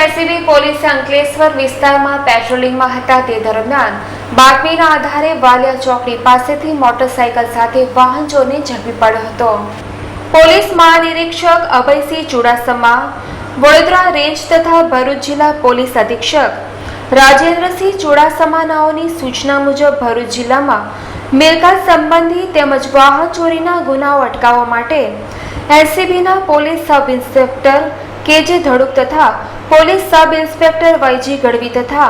ACB પોલીસે અંકલેશ્વર વિસ્તારમાં પેટ્રોલિંગમાં હતા તે દરમિયાન બાતમીના આધારે વાલિયા ચોકડી પાસેથી મોટરસાયકલ સાથે વાહન ચોરને ઝડપી પડ્યો હતો. પોલીસ મહાનિરીક્ષક અભયસિંહ ચુડાસમા, વડોદરા રેન્જ તથા ભરૂચ જિલ્લા પોલીસ અધિક્ષક રાજેન્દ્રસિંહ ચુડાસમાનાઓની સૂચના મુજબ ભરૂચ જિલ્લામાં મિલકત સંબંધી તેમજ વાહન ચોરીના ગુનાઓ અટકાવવા માટે એલસીબીના police sub inspector K Dhaduk Dhaduk police sub inspector Y Gadhvi Gadhvi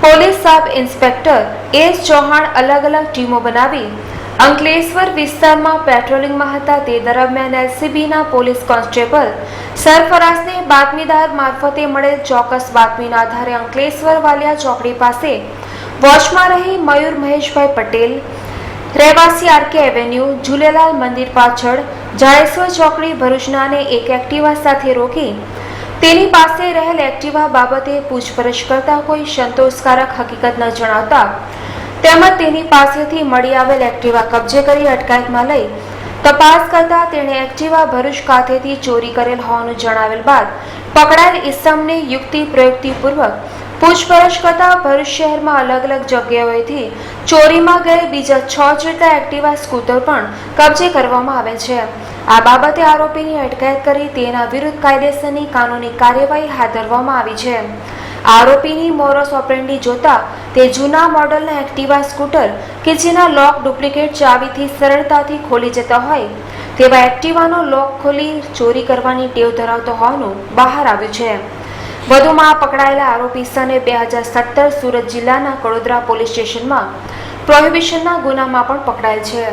police sub inspector S Chauhan અલગ અલગ ટીમો બનાવી અંકલેશ્વર વિસ્તારમાં પેટ્રોલિંગમાં હતા તે દરમિયાન એલસીબીના પોલીસ કોન્સ્ટેબલ સરફરાઝને બાતમીદાર મારફતે મળેલ ચોક્કસ બાતમીના આધારે અંકલેશ્વર વાલિયા ચોકડી પાસે વોચમાં રહી મયુર મહેશભાઈ પટેલ રહેવાસી આરકે એવેન્યુ ઝૂલેલાલ મંદિર પાછળ, જાડેશ્વર ચોકડી, ભરૂચનાને એક એક્ટિવા સાથે રોકી. તેની પાસે રહેલ એક્ટિવા બાબતે પૂછપરછ કરતા કોઈ સંતોષકારક હકીકત ન જણાવતા, તેમજ તેની પાસેથી મળી આવેલ એક્ટિવા કબજે કરી અટકાયતમાં લઈ, તપાસ કરતા તેણે એક્ટિવા ભરૂચ ખાતેથી ચોરી કરેલ હોવાનું જણાવેલ બાદ, પકડાયેલ ઇસમને યુક્તિ પ્રયુક્તિપૂર્વક પૂછપરછ કરતા ભરૂચ શહેરમાં અલગ અલગ જગ્યાઓએથી ચોરીમાં ગયેલ બીજા છ જેટલા એક્ટિવા સ્કૂટર પણ કબજે કરવામાં આવે છે. આ બાબતે આરોપીની અટકાયત કરી તેના વિરુદ્ધ કાયદેસરની કાનૂની કાર્યવાહી હાથ ધરવામાં આવી છે. આરોપીની મોરસ ઓપરેન્ડી જોતા તે જૂના મોડલના એક્ટિવા સ્કૂટર કે જેના લોક ડુપ્લિકેટ ચાવીથી સરળતાથી ખોલી જતા હોય તેવા એક્ટિવાનો લોક ખોલી ચોરી કરવાની ટેવ ધરાવતો હોવાનું બહાર આવ્યું છે. વધુમાં પકડાયેલા આરોપી સને બે હજાર સત્તર સુરત જિલ્લાના કડોદરા પોલીસ સ્ટેશનમાં પ્રોહિબિશનના ગુનામાં પણ પકડાયેલ છે.